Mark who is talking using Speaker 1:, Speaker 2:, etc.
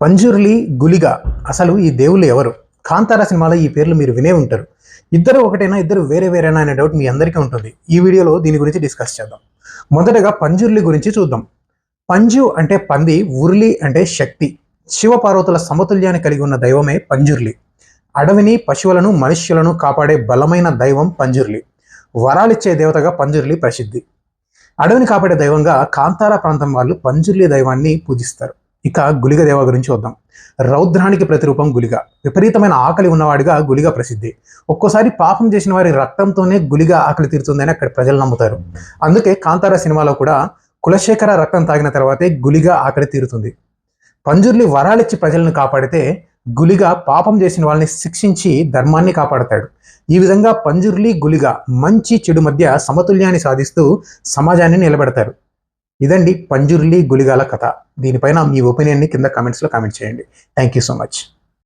Speaker 1: పంజుర్లి గులిగా అసలు ఈ దేవుళ్ళు ఎవరు? కాంతార సినిమాలో ఈ పేర్లు మీరు వినే ఉంటారు. ఇద్దరు ఒకటైనా ఇద్దరు వేరే వేరేనా అనే డౌట్ మీ అందరికీ ఉంటుంది. ఈ వీడియోలో దీని గురించి డిస్కస్ చేద్దాం. మొదటగా పంజుర్లి గురించి చూద్దాం. పంజు అంటే పంది ఉర్లి అంటే శక్తి. శివపార్వతుల సమతుల్యాన్ని కలిగి ఉన్న దైవమే పంజుర్లి. అడవిని పశువులను మనుష్యులను కాపాడే బలమైన దైవం పంజుర్లి. వరాలిచ్చే దేవతగా పంజుర్లి ప్రసిద్ధి. అడవిని కాపాడే దైవంగా కాంతారా ప్రాంతం వాళ్ళు పంజుర్లి దైవాన్ని పూజిస్తారు. ఇక గులిగ దేవ గురించి వద్దాం. రౌద్రానికి ప్రతిరూపం గులిగ. విపరీతమైన ఆకలి ఉన్నవాడిగా గులిగ ప్రసిద్ధి. ఒక్కోసారి పాపం చేసిన వారి రక్తంతోనే గులిగ ఆకలి తీరుతుందని అక్కడ ప్రజలు నమ్ముతారు. అందుకే కాంతారా సినిమాలో కూడా కులశేఖర రక్తం తాగిన తర్వాతే గులిగ ఆకలి తీరుతుంది. పంజుర్లి వరాలిచ్చి ప్రజలను కాపాడితే గులిగ పాపం చేసిన వాళ్ళని శిక్షించి ధర్మాన్ని కాపాడతాడు. ఈ విధంగా పంజుర్లి గులిగ మంచి చెడు మధ్య సమతుల్యాన్ని సాధిస్తూ సమాజాన్ని నిలబెడతారు. ఇదండి పంజుర్లి గులిగాల కథ. దీనిపైన మీ ఒపీనియన్ని కింద కామెంట్స్లో కామెంట్ చేయండి. Thank you so much.